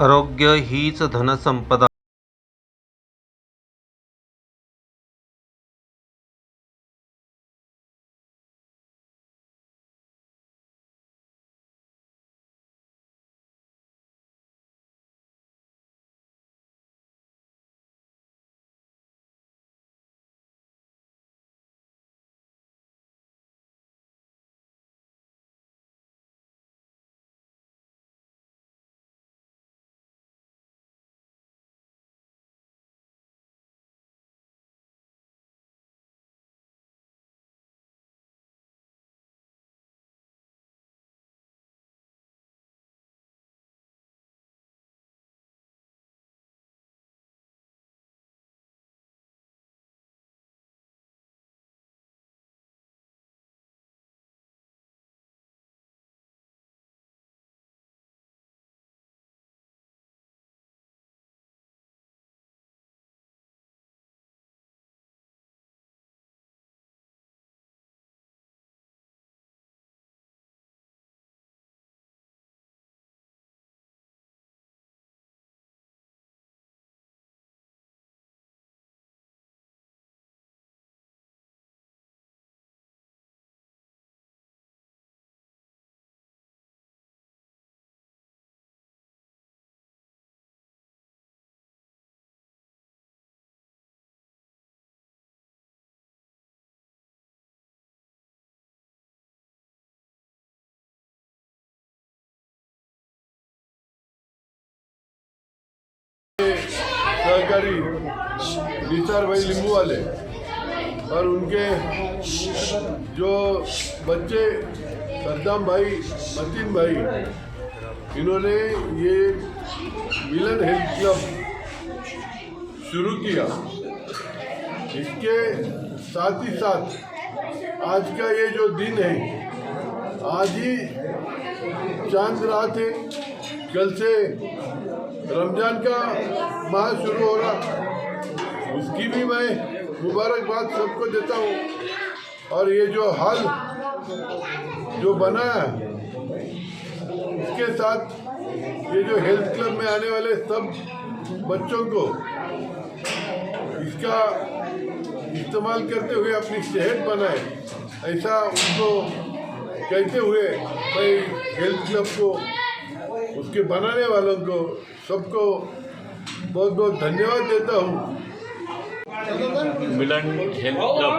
आरोग्य हीच धनसंपदा. सहकारी निसार भाई लिंबू वाले, और उनके जो बच्चे सद्दाम भाई, मतीन भाई, इन्होंने ये मिलन हेल्थ क्लब शुरू किया। इसके साथ ही साथ आज का ये जो दिन है, आज ही चाँद रात है कल से रमज़ान का माह शुरू हो रहा। उसकी भी मैं मुबारकबाद सबको देता हूँ। और ये जो हल जो बना है इसके साथ ये जो हेल्थ क्लब में आने वाले सब बच्चों को इसका इस्तेमाल करते हुए अपनी सेहत बनाए, ऐसा उनको कहते हुए मैं हेल्थ क्लब को उसके बनाने वालों को सबको बहुत बहुत धन्यवाद देता हूँ। Milan health club.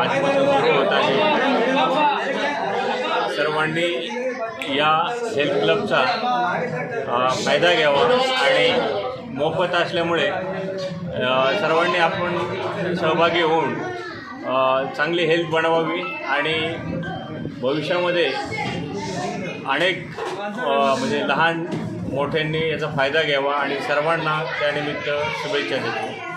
आजपासून सुरू होत आहे सर्वांनी या हेल्थ क्लबचा फायदा घ्यावा आणि मोफत असल्यामुळे सर्वांनी आपण सहभागी होऊन चांगली हेल्थ बनवावी आणि भविष्यामध्ये अनेक म्हणजे लहान मोठ्यांनी याचा फायदा घ्यावा आणि सर्वांना त्यानिमित्त शुभेच्छा देतो.